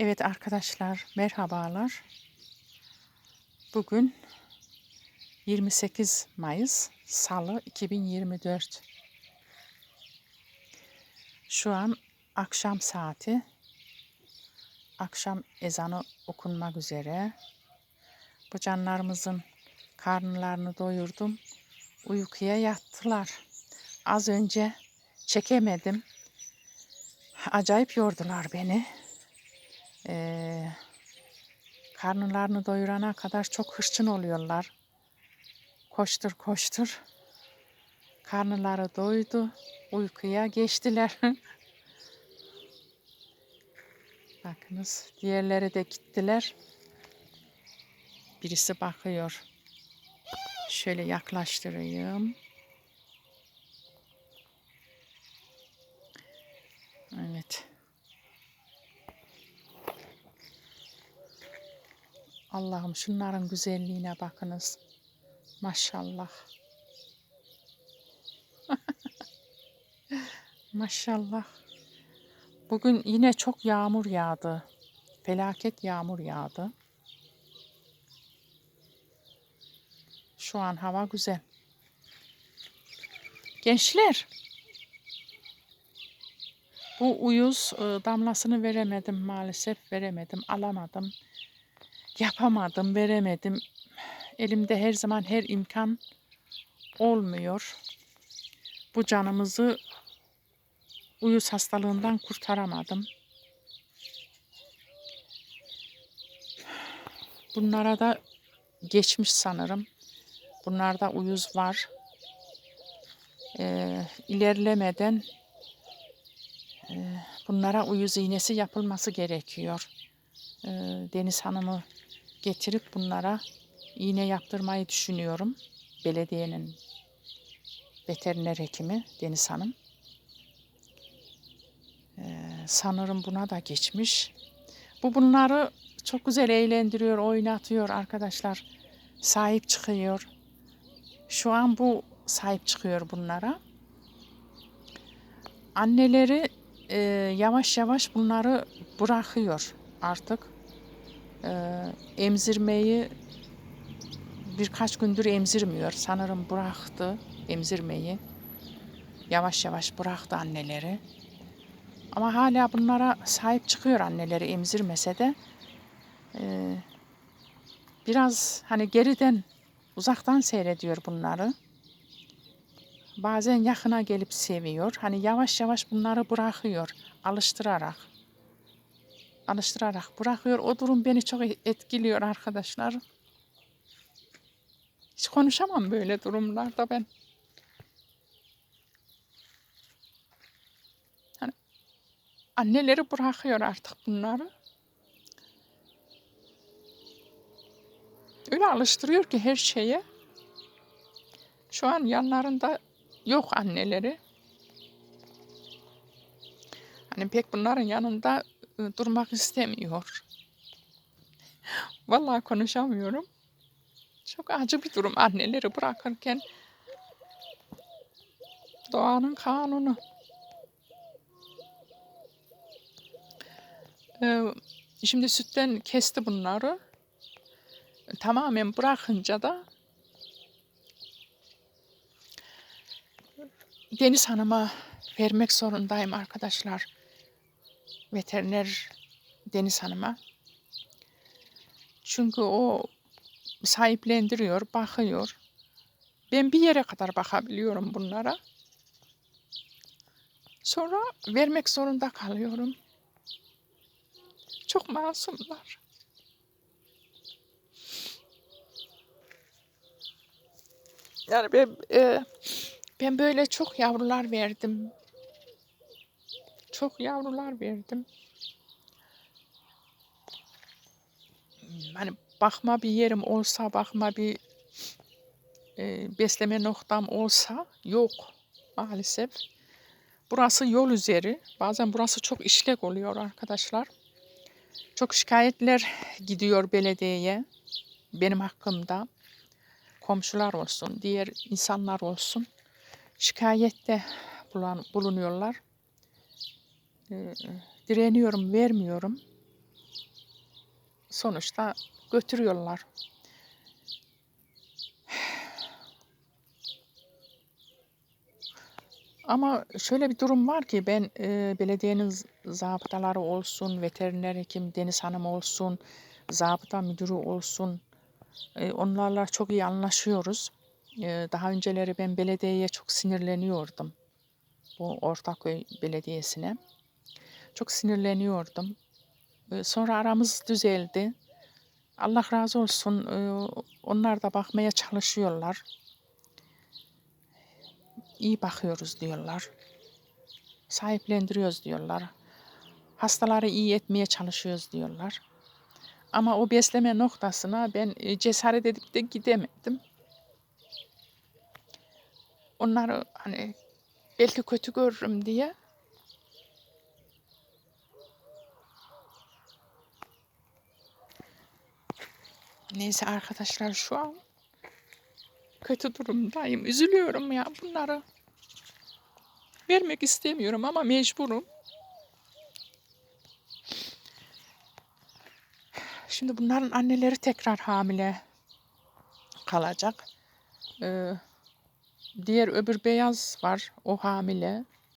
Evet arkadaşlar merhabalar. Bugün 28 Mayıs Salı 2024. Şu an akşam saati. Akşam ezanı okunmak üzere. Bu canlarımızın karnlarını doyurdum. Uykuya yattılar. Az önce çekemedim. Acayip yordular beni. Ee, karnlarını doyurana kadar çok hırçın oluyorlar. Koştur koştur. Karnları doydu. Uykuya geçtiler. Bakınız diğerleri de gittiler. Birisi bakıyor. Şöyle yaklaştırayım. Evet. Allah'ım şunların güzelliğine bakınız. Maşallah. Maşallah. Bugün yine çok yağmur yağdı. Felaket yağmur yağdı. Şu an hava güzel. Gençler. Bu uyuz e, damlasını veremedim maalesef veremedim alamadım yapamadım, veremedim. Elimde her zaman her imkan olmuyor. Bu canımızı uyuz hastalığından kurtaramadım. Bunlara da geçmiş sanırım. Bunlarda uyuz var. Ee, ilerlemeden e, bunlara uyuz iğnesi yapılması gerekiyor. Ee, Deniz Hanım'ı getirip bunlara iğne yaptırmayı düşünüyorum. Belediyenin veteriner hekimi Deniz Hanım. Ee, sanırım buna da geçmiş. Bu bunları çok güzel eğlendiriyor, oynatıyor arkadaşlar. Sahip çıkıyor. Şu an bu sahip çıkıyor bunlara. Anneleri e, yavaş yavaş bunları bırakıyor artık emzirmeyi birkaç gündür emzirmiyor. Sanırım bıraktı emzirmeyi. Yavaş yavaş bıraktı anneleri. Ama hala bunlara sahip çıkıyor anneleri emzirmese de. E, biraz hani geriden uzaktan seyrediyor bunları. Bazen yakına gelip seviyor. Hani yavaş yavaş bunları bırakıyor alıştırarak alıştırarak bırakıyor. O durum beni çok etkiliyor arkadaşlar. Hiç konuşamam böyle durumlarda ben. Hani anneleri bırakıyor artık bunları. Öyle alıştırıyor ki her şeye. Şu an yanlarında yok anneleri. Hani pek bunların yanında e, durmak istemiyor. Vallahi konuşamıyorum. Çok acı bir durum anneleri bırakırken. Doğanın kanunu. Ee, şimdi sütten kesti bunları. Tamamen bırakınca da Deniz Hanım'a vermek zorundayım arkadaşlar veteriner Deniz Hanım'a. Çünkü o sahiplendiriyor, bakıyor. Ben bir yere kadar bakabiliyorum bunlara. Sonra vermek zorunda kalıyorum. Çok masumlar. Yani ben, e, ben böyle çok yavrular verdim çok yavrular verdim. Hani bakma bir yerim olsa, bakma bir e, besleme noktam olsa yok maalesef. Burası yol üzeri. Bazen burası çok işlek oluyor arkadaşlar. Çok şikayetler gidiyor belediyeye benim hakkımda. Komşular olsun, diğer insanlar olsun şikayette bulunuyorlar direniyorum, vermiyorum. sonuçta götürüyorlar. Ama şöyle bir durum var ki ben e, belediyenin zabıtaları olsun, veteriner hekim Deniz Hanım olsun, zabıta müdürü olsun, e, onlarla çok iyi anlaşıyoruz. E, daha önceleri ben belediyeye çok sinirleniyordum. Bu Ortaköy Belediyesi'ne. Çok sinirleniyordum. E, sonra aramız düzeldi. Allah razı olsun. e, onlar da bakmaya çalışıyorlar. İyi bakıyoruz diyorlar. Sahiplendiriyoruz diyorlar. Hastaları iyi etmeye çalışıyoruz diyorlar. Ama o besleme noktasına ben e, cesaret edip de gidemedim. Onları hani belki kötü görürüm diye Neyse arkadaşlar şu an kötü durumdayım. Üzülüyorum ya bunları. Vermek istemiyorum ama mecburum. Şimdi bunların anneleri tekrar hamile kalacak. Ee, diğer öbür beyaz var. O hamile.